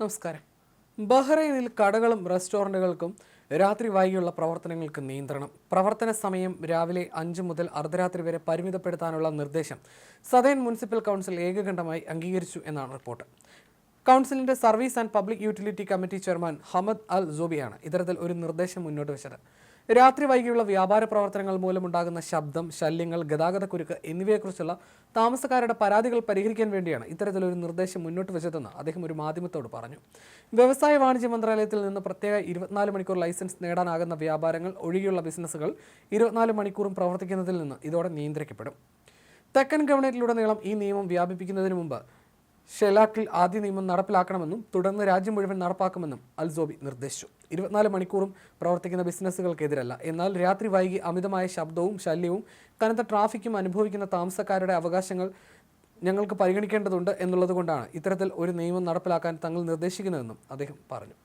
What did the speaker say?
നമസ്കാരം. ബഹ്റൈനിൽ കടകളും റെസ്റ്റോറന്റുകൾക്കും രാത്രി വൈകിയുള്ള പ്രവർത്തനങ്ങൾക്ക് നിയന്ത്രണം. പ്രവർത്തന സമയം രാവിലെ അഞ്ച് മുതൽ അർദ്ധരാത്രി വരെ പരിമിതപ്പെടുത്താനുള്ള നിർദ്ദേശം സദേൻ മുനിസിപ്പൽ കൗൺസിൽ ഏകകണ്ഠമായി അംഗീകരിച്ചു എന്നാണ് റിപ്പോർട്ട്. കൗൺസിലിന്റെ service and public utility committee chairman Hamad al ജോബിയാണ് ഇത്തരത്തിൽ ഒരു നിർദ്ദേശം മുന്നോട്ട് വെച്ചത്. രാത്രി വൈകിയുള്ള വ്യാപാര പ്രവർത്തനങ്ങൾ മൂലമുണ്ടാകുന്ന ശബ്ദം ശല്യങ്ങൾ ഗതാഗതക്കുരുക്ക് എന്നിവയെക്കുറിച്ചുള്ള താമസക്കാരുടെ പരാതികൾ പരിഹരിക്കാൻ വേണ്ടിയാണ് ഇത്തരത്തിലൊരു നിർദ്ദേശം മുന്നോട്ട് വെച്ചതെന്ന് അദ്ദേഹം ഒരു മാധ്യമത്തോട് പറഞ്ഞു. വ്യവസായ വാണിജ്യ മന്ത്രാലയത്തിൽ നിന്ന് പ്രത്യേക ഇരുപത്തിനാല് മണിക്കൂർ ലൈസൻസ് നേടാനാകുന്ന വ്യാപാരങ്ങൾ ഒഴികെയുള്ള ബിസിനസ്സുകൾ ഇരുപത്തിനാല് മണിക്കൂറും പ്രവർത്തിക്കുന്നതിൽ നിന്ന് ഇതോടെ നിയന്ത്രിക്കപ്പെടും. തെക്കൻ ഗവൺമെന്റിലുടനീളം ഈ നിയമം വ്യാപിപ്പിക്കുന്നതിന് മുമ്പ് ഷെലാക്കിൽ ആദ്യ നിയമം നടപ്പിലാക്കണമെന്നും തുടർന്ന് രാജ്യം മുഴുവൻ നടപ്പാക്കുമെന്നും അൽസോബി നിർദ്ദേശിച്ചു. ഇരുപത്തിനാല് മണിക്കൂറും പ്രവർത്തിക്കുന്ന ബിസിനസ്സുകൾക്കെതിരല്ല. എന്നാൽ രാത്രി വൈകി അമിതമായ ശബ്ദവും ശല്യവും കനത്ത ട്രാഫിക്കും അനുഭവിക്കുന്ന താമസക്കാരുടെ അവകാശങ്ങൾ ഞങ്ങൾക്ക് പരിഗണിക്കേണ്ടതുണ്ട് എന്നുള്ളതുകൊണ്ടാണ് ഇത്തരത്തിൽ ഒരു നിയമം നടപ്പിലാക്കാൻ തങ്ങൾ നിർദ്ദേശിക്കുന്നതെന്നും അദ്ദേഹം പറഞ്ഞു.